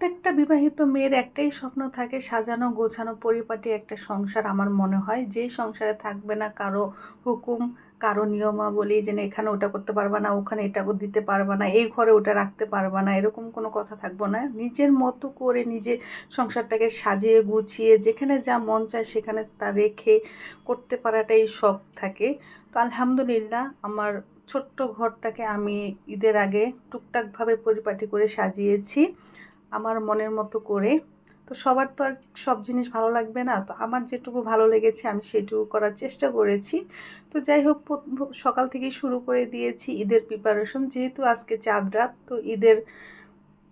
প্রত্যেকটা বিবাহিত মেয়ের একটাই স্বপ্ন থাকে সাজানো, গোছানো, পরিপাটি একটা সংসার। আমার মনে হয় যেই সংসারে থাকবে না কারও হুকুম, কারও নিয়মাবলী যে এখানে ওটা করতে পারবা না, ওখানে এটা দিতে পারবা না, এই ঘরে ওটা রাখতে পারবা না, এরকম কোনো কথা থাকব না। নিজের মতো করে নিজে সংসারটাকে সাজিয়ে গুছিয়ে যেখানে যা মন চায় সেখানে তা রেখে করতে পারাটাই শখ থাকে। তো আলহামদুলিল্লাহ আমার ছোট্ট ঘরটাকে আমি ঈদের আগে টুকটাকভাবে পরিপাটি করে সাজিয়েছি। আমার মনের মতো করে। তো সবার তো আর সব জিনিস ভালো লাগবে না। তো আমার যেটুকু ভালো লেগেছে আমি সেটুকু করার চেষ্টা করেছি। তো যাই হোক সকাল থেকেই শুরু করে দিয়েছি ঈদের প্রিপারেশন যেহেতু আজকে চাঁদ রাত, তো ঈদের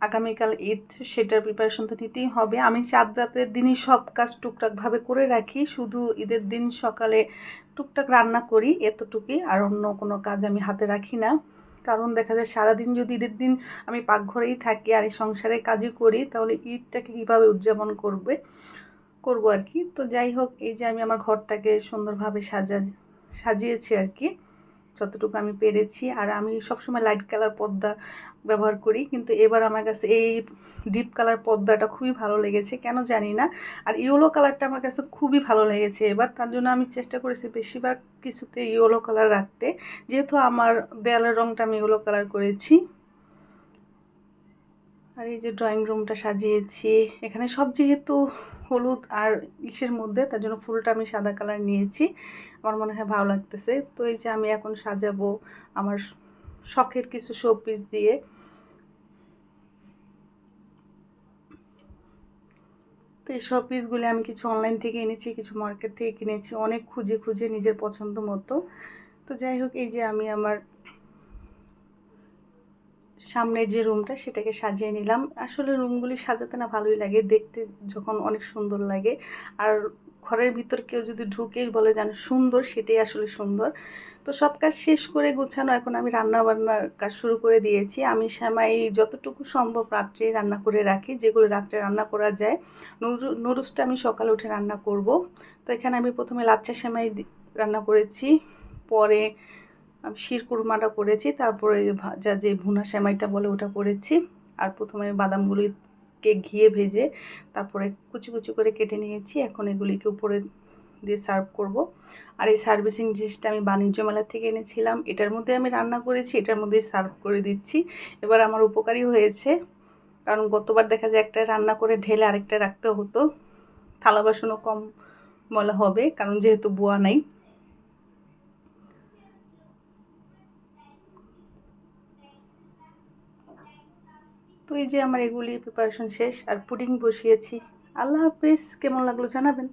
আগামীকাল ঈদ, সেটার প্রিপারেশন তো নিতেই হবে। আমি চাঁদ রাতের দিনই সব কাজ টুকটাকভাবে করে রাখি। শুধু ঈদের দিন সকালে টুকটাক রান্না করি, এতটুকুই। আর অন্য কোনো কাজ আমি হাতে রাখি না। কারণ দেখা যায় সারাদিন যদি ঈদের দিন আমি পাকঘরেই থাকি আর এই সংসারে কাজই করি, তাহলে ঈদটাকে কীভাবে উদযাপন করবে, করব আর কি। তো যাই হোক, এই যে আমি আমার ঘরটাকে সুন্দরভাবে সাজা, সাজিয়েছি আর কি। যতটুকু আমি পেরেছি। আর আমি সবসময় লাইট কালার পর্দা ব্যবহার করি। কিন্তু এবার আমার কাছে এই ডিপ কালার পর্দাটা খুবই ভালো লেগেছে, কেন জানি না। আর ইয়েলো কালারটা আমার কাছে খুবই ভালো লেগেছে এবার। তার জন্য আমি চেষ্টা করেছি বেশিরভাগ কিছুতে ইয়েলো কালার রাখতে। যেহেতু আমার দেয়ালের রঙটা আমি ইয়েলো কালার করেছি। আর এই যে ড্রয়িং রুমটা সাজিয়েছি, এখানে সব যেহেতু হলুদ আর ইসের মধ্যে, তার জন্য ফুলটা আমি সাদা কালার নিয়েছি। আমার মনে হয় ভালো লাগতেছে। তো এই যে আমি এখন সাজাবো আমার শখের কিছু শো পিস দিয়ে। তো এই সব পিসগুলি আমি কিছু অনলাইন থেকে এনেছি, কিছু মার্কেট থেকে কিনেছি, অনেক খুঁজে খুঁজে নিজের পছন্দ মতো। তো যাই হোক, এই যে আমি আমার সামনের যে রুমটা সেটাকে সাজিয়ে নিলাম। আসলে রুমগুলি সাজাতে না ভালোই লাগে, দেখতে যখন অনেক সুন্দর লাগে। আর ঘরের ভিতর কেউ যদি ঢুকে বলে যেন সুন্দর, সেটাই আসলে সুন্দর। তো সব কাজ শেষ করে গোছানো, এখন আমি রান্না বান্নার কাজ শুরু করে দিয়েছি। আমি সেমাই যতটুকু সম্ভব রাত্রে রান্না করে রাখি, যেগুলো রাত্রে রান্না করা যায়। নুডু- নুডলসটা আমি সকালে উঠে রান্না করব। তো এখানে আমি প্রথমে লাচ্চা দি- রান্না করেছি। পরে আমি, শির কুরমাটা করেছি তারপরে ভাজা যে ভুনা সেমাইটা বলে ওটা করেছি আর প্রথমে বাদামগুলিকে ঘিয়ে ভেজে তারপরে কুচি কুচি করে কেটে নিয়েছি। এখন এগুলিকে উপরে দিয়ে সার্ভ করব। আর এই সার্ভিসিং ডিশটা আমি বাণিজ্য মেলা থেকে এনেছিলাম। এটার মধ্যে আমি রান্না করেছি, এটার মধ্যেই সার্ভ করে দিচ্ছি। এবার আমার উপকারী হয়েছে। কারণ গতবার দেখা যায় একটা রান্না করে ঢেলে আরেকটা রাখতে হতো। থালা বাসনও কম বলা হবে, কারণ যেহেতু বোয়া নাই। তো এই যে আমার এগুলি প্রিপারেশন শেষ, আর পুডিং বসিয়েছি। আল্লাহ হাফিজ, কেমন লাগল জানাবেন?